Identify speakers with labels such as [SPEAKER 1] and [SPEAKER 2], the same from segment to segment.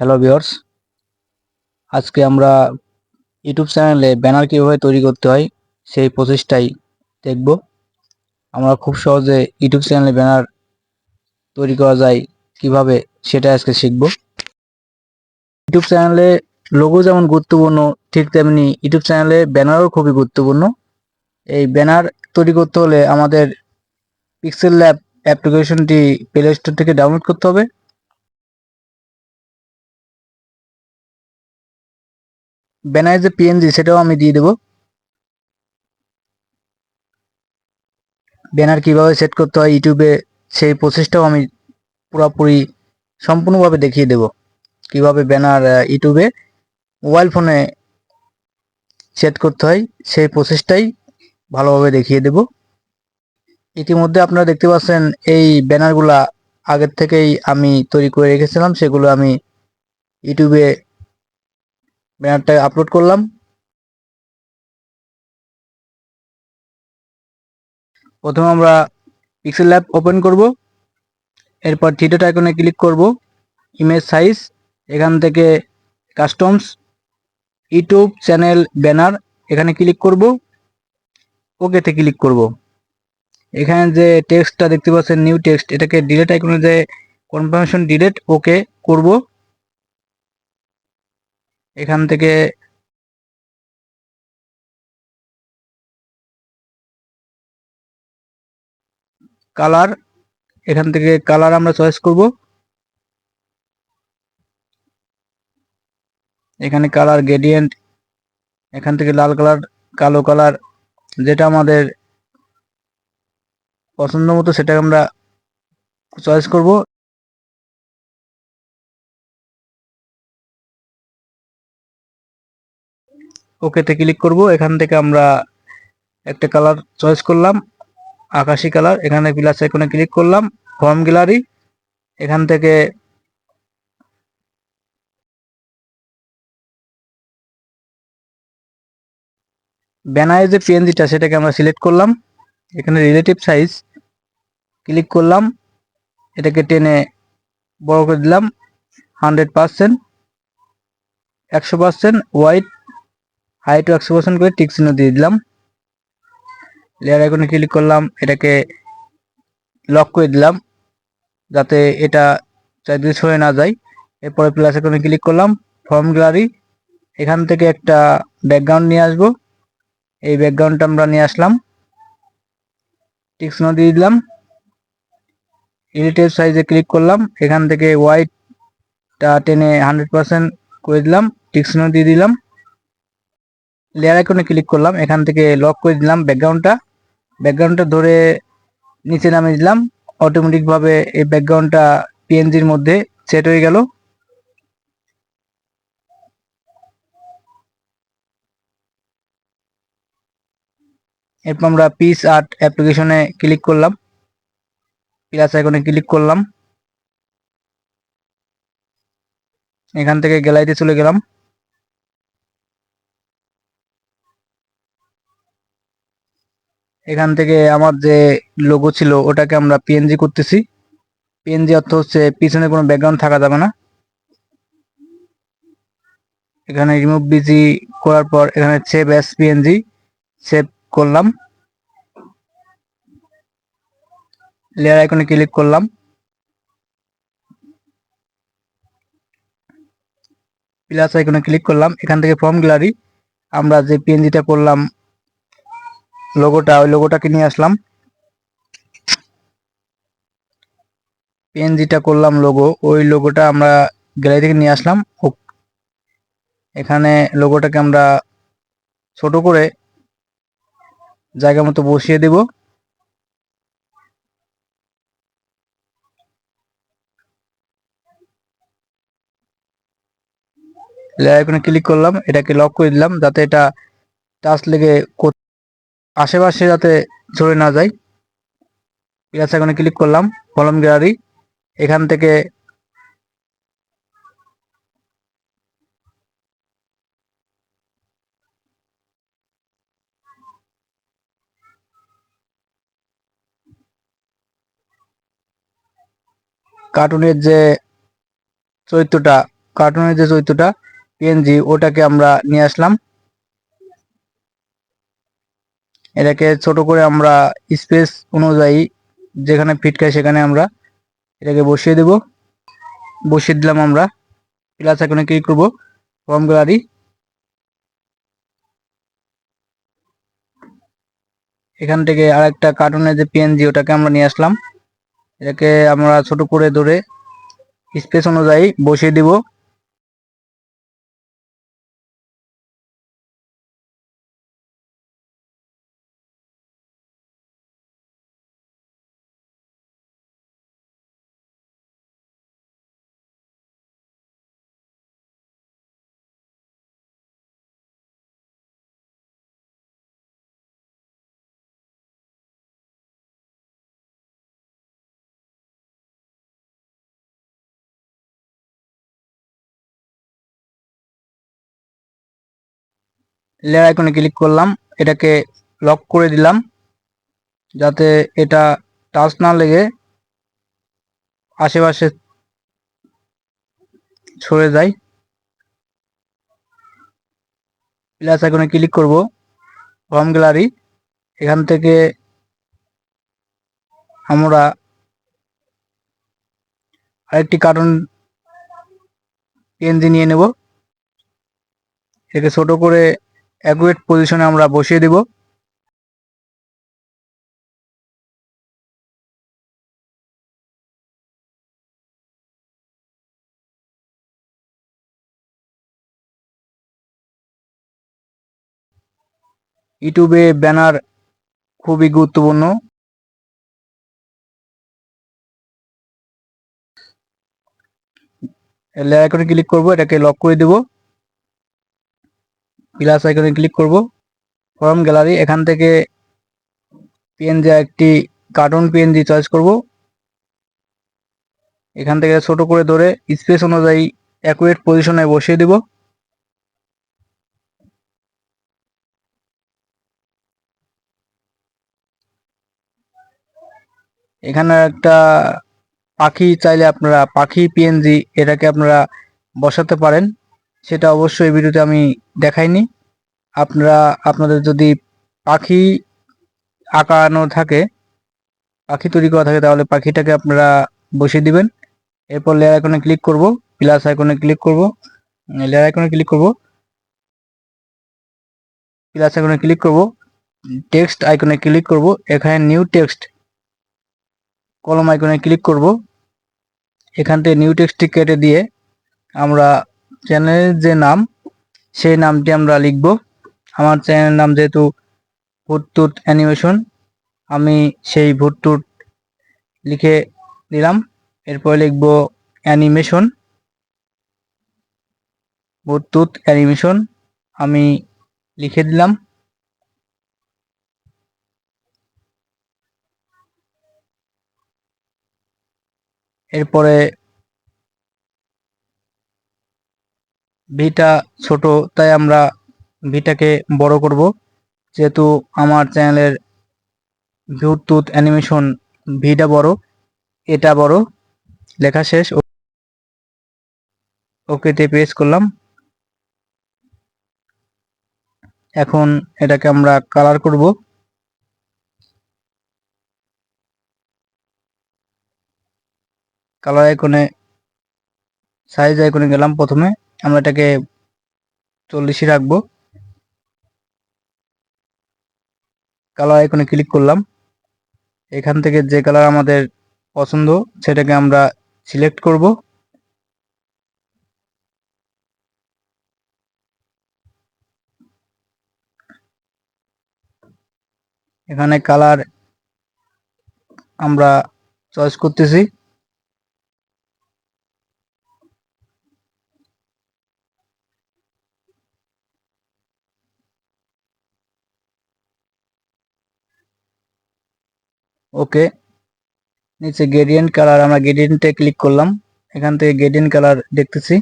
[SPEAKER 1] Hello viewers আজকে আমরা YouTube চ্যানেলে ব্যানার কীভাবে তৈরি করতে হয়, সেই প্রসেসটাই দেখব। আমরা খুব সহজে ইউটিউব চ্যানেলে ব্যানার তৈরি করা যায় কীভাবে, সেটা আজকে শিখব। ইউটিউব চ্যানেলে লোগো যেমন গুরুত্বপূর্ণ, ঠিক তেমনি ইউটিউব চ্যানেলে ব্যানারও খুবই গুরুত্বপূর্ণ। এই ব্যানার তৈরি করতে হলে আমাদের পিক্সেল ল্যাব অ্যাপ্লিকেশনটি প্লে স্টোর থেকে ডাউনলোড করতে হবে। ব্যানার যে পিএনজি সেটাও আমি দিয়ে দেবো। ব্যানার কীভাবে সেট করতে হয় ইউটিউবে সেই প্রসেসটাও আমি পুরোপুরি সম্পূর্ণভাবে দেখিয়ে দেব। কীভাবে ব্যানার ইউটিউবে মোবাইল ফোনে সেট করতে হয়, সেই প্রসেসটাই ভালোভাবে দেখিয়ে দেব। ইতিমধ্যে আপনারা দেখতে পাচ্ছেন, এই ব্যানারগুলা আগের থেকেই আমি তৈরি করে রেখেছিলাম, সেগুলো আমি ইউটিউবে ব্যানারটা আপলোড করলাম। প্রথমে আমরা পিক্সেল ল্যাব ওপেন করব। এরপর থিয়েটার আইকনে ক্লিক করব। ইমেজ সাইজ এখান থেকে কাস্টমস ইউটিউব চ্যানেল ব্যানার এখানে ক্লিক করব। ওকেতে ক্লিক করব। এখানে যে টেক্সটটা দেখতে পাচ্ছেন নিউ টেক্সট এটাকে ডিলেট আইকনে যে কনফার্মেশন ডিলেট ওকে করব। এখান থেকে কালার, এখান থেকে কালার আমরা চয়েস করব। এখানে কালার গ্রেডিয়েন্ট এখান থেকে লাল কালার, কালো কালার, যেটা আমাদের পছন্দ মতো সেটা আমরা চয়েস করব। ওকেতে ক্লিক করব। এখান থেকে আমরা একটা কালার চয়েস করলাম, আকাশি কালার এখানে প্লাস আইকনে ক্লিক করলাম ফর্ম গ্যালারি এখান থেকে ব্যানারের যে পিএনজিটা সেটাকে আমরা সিলেক্ট করলাম। এখানে রিলেটিভ সাইজ ক্লিক করলাম। এটাকে টেনে বড় করে দিলাম হান্ড্রেড পারসেন্ট একশো পারসেন্ট হোয়াইট হাইট একশো পার্সেন্ট করে টিক চিহ্ন দিয়ে দিলাম। লেয়ার আইকনে ক্লিক করলাম, এটাকে লক করে দিলাম, যাতে এটা চারিদিকে সরে না যায়। এরপরে প্লাস আইকনে ক্লিক করলাম ফর্ম গ্যালারি এখান থেকে একটা ব্যাকগ্রাউন্ড নিয়ে আসব। এই ব্যাকগ্রাউন্ডটা আমরা নিয়ে আসলাম। টিক্সনো দিয়ে দিলাম। রিলেটিভ সাইজে ক্লিক করলাম, এখান থেকে হোয়াইটটা টেনে হান্ড্রেড পার্সেন্ট করে দিলাম টিক্সনো দিয়ে দিলাম। লেয়ার আইকনে ক্লিক করলাম, এখান থেকে লক করে দিলাম ব্যাকগ্রাউন্ডটা ব্যাকগ্রাউন্ডটা ধরে নিচে নামে দিলাম। অটোমেটিকভাবে এই ব্যাকগ্রাউন্ডটা পিএনজির মধ্যে সেট হয়ে গেল। এরপর আমরা পিস আর্ট অ্যাপ্লিকেশনে ক্লিক করলাম। প্লাস আইকনে ক্লিক করলাম। এখান থেকে গ্যালারিতে চলে গেলাম। এখান থেকে আমার যে লোগো ছিল, ওটাকে আমরা পিএনজি করতেছি। পিএনজি অর্থ হচ্ছে পিছনে কোনো ব্যাকগ্রাউন্ড থাকা যাবে না। এখানে রিমুভ বিজি করার পর এখানে সেভ এস পিএনজি সেভ করলাম। লেয়ার আইকনে ক্লিক করলাম। প্লাস আইকনে ক্লিক করলাম। এখান থেকে ফর্ম গ্যালারি আমরা যে পিএনজিটা করলাম লোগোটা ওই লোগোটাকে নিয়ে আসলাম। পিএনজিটা করলাম লোগো ওই লোগোটা আমরা গ্যালারি থেকে নিয়ে আসলাম। এখানে লোগোটাকে আমরা ছোট করে জায়গা মতো বসিয়ে দেব। লেয়ার আইকনে ক্লিক করলাম, এটাকে লক করে দিলাম, যাতে এটা টাচ লেগে আশেপাশে যাতে চলে না যায় প্লাস এখানে ক্লিক করলাম, কলম গ্যালারি এখান থেকে কার্টুনের যে চরিত্রটা কার্টুনের যে চরিত্রটা পিএনজি ওটাকে আমরা নিয়ে আসলাম। এটাকে ছোট করে আমরা স্পেস অনুযায়ী যেখানে ফিট খাই সেখানে আমরা এটাকে বসিয়ে দেব। বসিয়ে দিলাম আমরা। প্লাস এখানে ক্লিক করব। ফর্ম গ্যালারি এখান থেকে আরেকটা কার্টুনের যে পিএনজি ওটাকে আমরা নিয়ে আসলাম। এটাকে আমরা ছোট করে ধরে স্পেস অনুযায়ী বসিয়ে দিব। লেয়ার আইকনে ক্লিক করলাম, এটাকে লক করে দিলাম, যাতে এটা টাচ না লেগে আশেপাশে সরে যায়। প্লাস আইকনে ক্লিক করব ফর্ম গ্যালারি এখান থেকে আমরা আরেকটি কার্টুন পেনজি নিয়ে নেব। একে ছোট করে অ্যাকুয়েট পজিশনে আমরা বসিয়ে দেব। ইউটিউবে ব্যানার খুবই গুরুত্বপূর্ণ। লেয়ার আইকনে ক্লিক করব, এটাকে লক করে দেব। প্লাস আইকনে ক্লিক করব। ফর্ম গ্যালারি এখান থেকে পিএনজি একটি কার্টুন পিএনজি চয়েস করব। এখান থেকে ছোট করে ধরে স্পেস অনুযায়ী অ্যাকুরেট পজিশনে বসিয়ে দেব। এখানে একটা পাখি চাইলে আপনারা পাখি পিএনজি এটাকে আপনারা বসাতে পারেন। সেটা অবশ্যই এই ভিডিওতে আমি দেখাইনি। আপনারা, আপনাদের যদি পাখি আঁকানো থাকে, পাখি তৈরি করা থাকে, তাহলে পাখিটাকে আপনারা বসিয়ে দিবেন। এরপর লেয়ার আইকনে ক্লিক করব প্লাস আইকনে ক্লিক করব লেয়ার আইকনে ক্লিক করব প্লাস আইকনে ক্লিক করব টেক্সট আইকনে ক্লিক করব, এখানে নিউ টেক্সট কলম আইকনে ক্লিক করব। এখান থেকে নিউ টেক্সটটি কেটে দিয়ে আমরা চ্যানেলের যে নাম, সেই নামটি আমরা লিখব। আমার চ্যানেলের নাম যেহেতু ভুটটুট অ্যানিমেশন, আমি সেই ভুটটুট লিখে দিলাম। এরপর লিখব অ্যানিমেশন। ভুটটুট অ্যানিমেশন আমি লিখে দিলাম। এরপরে ভিটা ছোট, তাই আমরা ভিটাকে বড় করব। যেহেতু আমার চ্যানেলের ভিউটুথ অ্যানিমেশন ভিটা বড়, এটা বড়, লেখা শেষ ওকেতে প্রেস করলাম। এখন এটাকে আমরা কালার করব। কালার আইকনে সাইজ আইকনে গেলাম প্রথমে। আমরা এটাকে চল্লিশে রাখব। কালার আইকনে ক্লিক করলাম। এখান থেকে যে কালার আমাদের পছন্দ, সেটাকে আমরা সিলেক্ট করব। এখানে কালার আমরা চয়েস করতেছি। ওকে, নিচে গ্রেডিয়েন্ট কালার আমরা গ্রেডিয়েন্টে ক্লিক করলাম, এখান থেকে গ্রেডিয়েন্ট কালার দেখতেছি।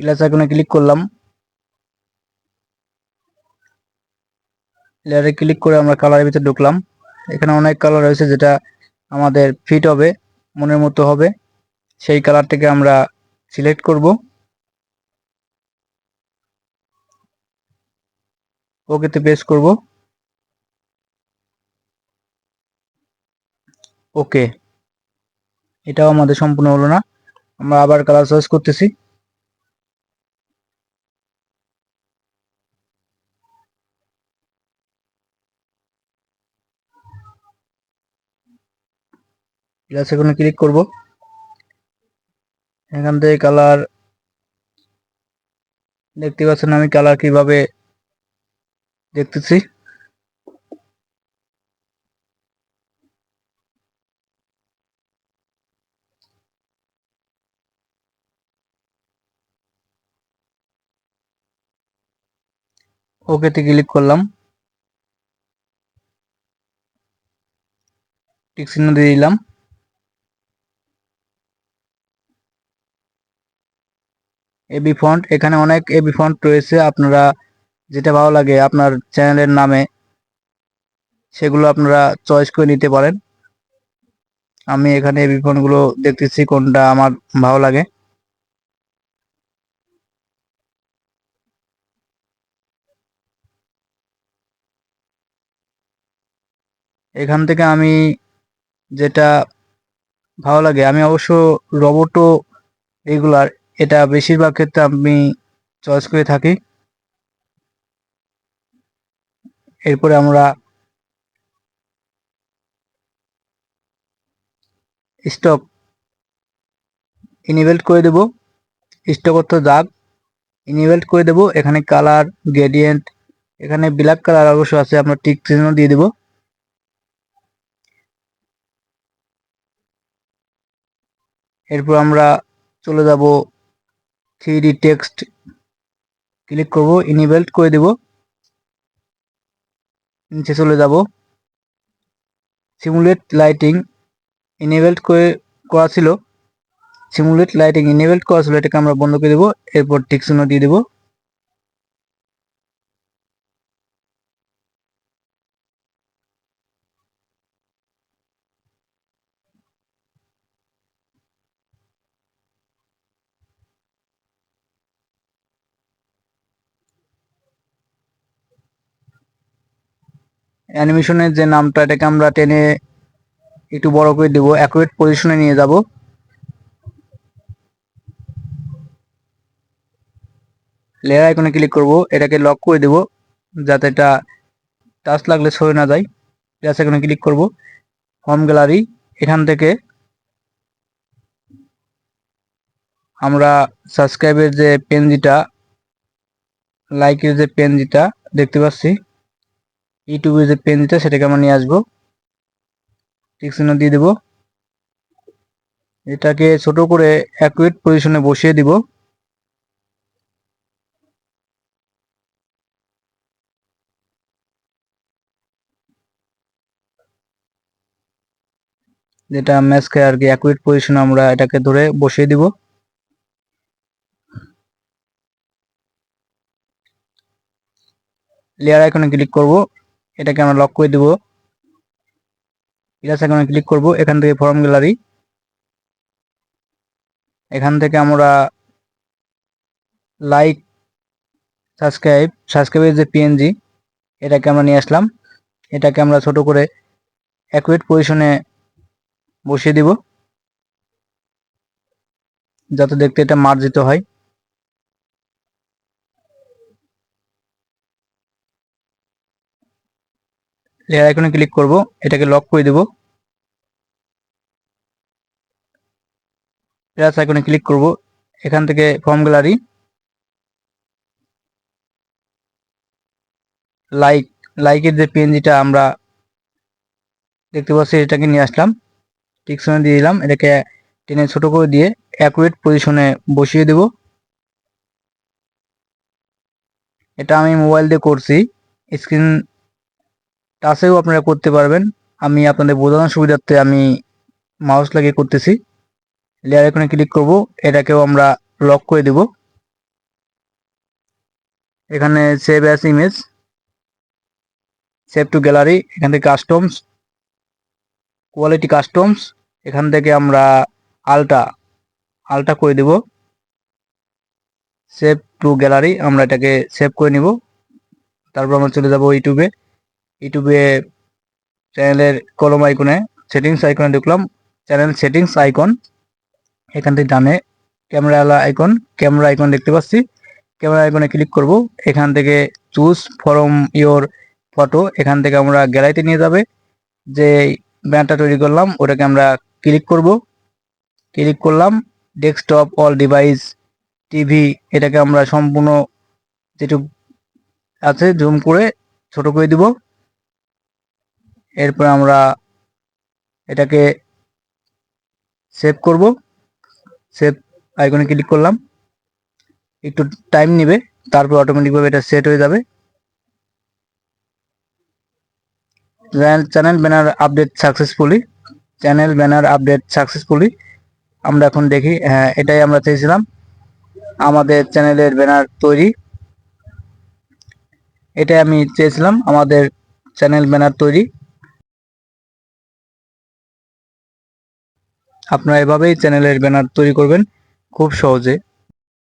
[SPEAKER 1] প্লাস আইকনে ক্লিক করলাম। লেয়ারে ক্লিক করে আমরা কালারের ভিতরে ঢুকলাম। এখানে অনেক কালার রয়েছে যেটা আমাদের ফিট হবে, মনের মতো হবে। সেই কালারটাকে আমরা সিলেক্ট করব। ওকেতে পেস্ট করব। ওকে। এটাও আমাদের সম্পূর্ণ হলো না। আমরা আবার কালার চয়েস করতেছি। এখানে ক্লিক করব। এখান থেকে কালার দেখতে পাচ্ছেন আমি কালার কীভাবে দেখতেছি। ওকেতে ক্লিক করলাম। টিক চিহ্ন দিয়ে দিলাম। এবি ফন্ট, এখানে অনেক এবি ফন্ট রয়েছে। আপনারা যেটা ভালো লাগে আপনার চ্যানেলের নামে, সেগুলো আপনারা চয়েস করে নিতে পারেন। আমি এখানে ফন্টগুলো দেখতেছি কোনটা আমার ভালো লাগে। এখান থেকে আমি যেটা ভালো লাগে, আমি অবশ্য রোবটো রেগুলার এটা বেশিরভাগ ক্ষেত্রে আমি চয়েস করে থাকি। এরপরে আমরা স্টক ইনিভেল্ট করে দেব। স্টক অর্থ দাগ। ইনিভেল্ট করে দেব। এখানে কালার গ্রেডিয়েন্ট এখানে ব্ল্যাক কালার অবশ্য আছে, আমরা টিক চিহ্ন দিয়ে দেবো। এরপর আমরা চলে যাব থ্রি ডি টেক্সট ক্লিক করব ইনিভেল্ট করে দেব। নিচে চলে যাব। সিমুলেট লাইটিং ইনেবেল্ট করে করা ছিল। সিমুলেট লাইটিং ইনেবেল্ট করা ছিল, এটাকে আমরা বন্ধ করে দেবো। এরপর টিক চিহ্ন দিয়ে দেবো। অ্যানিমেশনের যে নামটা, এটাকে আমরা টেনে একটু বড় করে দেবো অ্যাকুরেট পজিশনে নিয়ে যাব। লেয়ার আইকনে ক্লিক করব, এটাকে লক করে দেব, যাতে এটা টাচ লাগলে সরে না যায়। প্লাস এখানে ক্লিক করব হোম গ্যালারি এখান থেকে আমরা সাবস্ক্রাইবের যে পেনজিটা লাইকের যে পেনজিটা দেখতে পাচ্ছি। ইউটিউবে যে পেন দিতে, সেটাকে আমরা নিয়ে আসব। টিক চিহ্ন দিয়ে দেব। এটাকে ছোট করে অ্যাকুয়েট পজিশনে বসিয়ে দিব। যেটা ম্যাচকে আর কি অ্যাকুয়েট পজিশনে আমরা এটাকে ধরে বসিয়ে দিব। লেয়ার আইকনে ক্লিক করব। এটাকে আমরা লক করে দেব। ইরাস আইকনে ক্লিক করব এখান থেকে ফর্ম গ্যালারি এখান থেকে আমরা লাইক সাবস্ক্রাইব সাবস্ক্রাইবের যে পিএনজি এটাকে আমরা নিয়ে আসলাম। এটাকে আমরা ছোট করে অ্যাকুয়েট পজিশনে বসিয়ে দিব। যাতে দেখতে এটা মার্জিত হয়। লেয়ার আইকনে ক্লিক করব, এটাকে লক করে দেব। প্লাস আইকনে ক্লিক করব, এখান থেকে ফর্ম গ্যালারি লাইক লাইকের যে পিএনজিটা আমরা দেখতে পাচ্ছি এটাকে নিয়ে আসলাম। টিকশনে দিয়ে দিলাম, এটাকে টেনে ছোট করে দিয়ে অ্যাকুরেট পজিশনে বসিয়ে দেব। এটা আমি মোবাইল দিয়ে করছি স্ক্রিন টাচেও আপনারা করতে পারবেন। আমি আপনাদের বোঝানোর সুবিধার্থে আমি মাউস লাগিয়ে করতেছি। লেয়ার এখানে ক্লিক করব, এটাকেও আমরা লক করে দেব। এখানে save as image save to gallery এখান থেকে কাস্টমস কোয়ালিটি কাস্টমস এখান থেকে আমরা আলটা আলটা করে দেব। সেভ টু গ্যালারি আমরা এটাকে সেভ করে নিব। তারপর আমরা চলে যাব ইউটিউবে ইউটিউবে চ্যানেলের কলম আইকনে সেটিংস আইকনে ঢুকলাম। চ্যানেল সেটিংস আইকন এখান থেকে ডানে ক্যামেরা আইকন ক্যামেরা আইকন দেখতে পাচ্ছি। ক্যামেরা আইকনে ক্লিক করব। এখান থেকে চুজ ফরম ইওর ফটো এখান থেকে আমরা গ্যালারিতে নিয়ে যাবে। যে ব্যানারটা তৈরি করলাম, ওটাকে আমরা ক্লিক করব। ক্লিক করলাম ডেস্কটপ অল ডিভাইস টিভি এটাকে আমরা সম্পূর্ণ যেটুকু আছে জুম করে ছোট করে দিব। এরপর আমরা এটাকে সেভ করব। সেভ আইকনে ক্লিক করলাম। একটু টাইম নেবে, তারপর অটোমেটিকভাবে এটা সেট হয়ে যাবে। Channel banner update successfully channel banner update successfully আমরা এখন দেখি হ্যাঁ এটাই আমরা চেয়েছিলাম। আমাদের চ্যানেলের ব্যানার তৈরি। এটাই আমি চেয়েছিলাম, আমাদের চ্যানেল ব্যানার তৈরি। আপনারা এভাবেই চ্যানেলের ব্যানার তৈরি করবেন। খুব সহজে।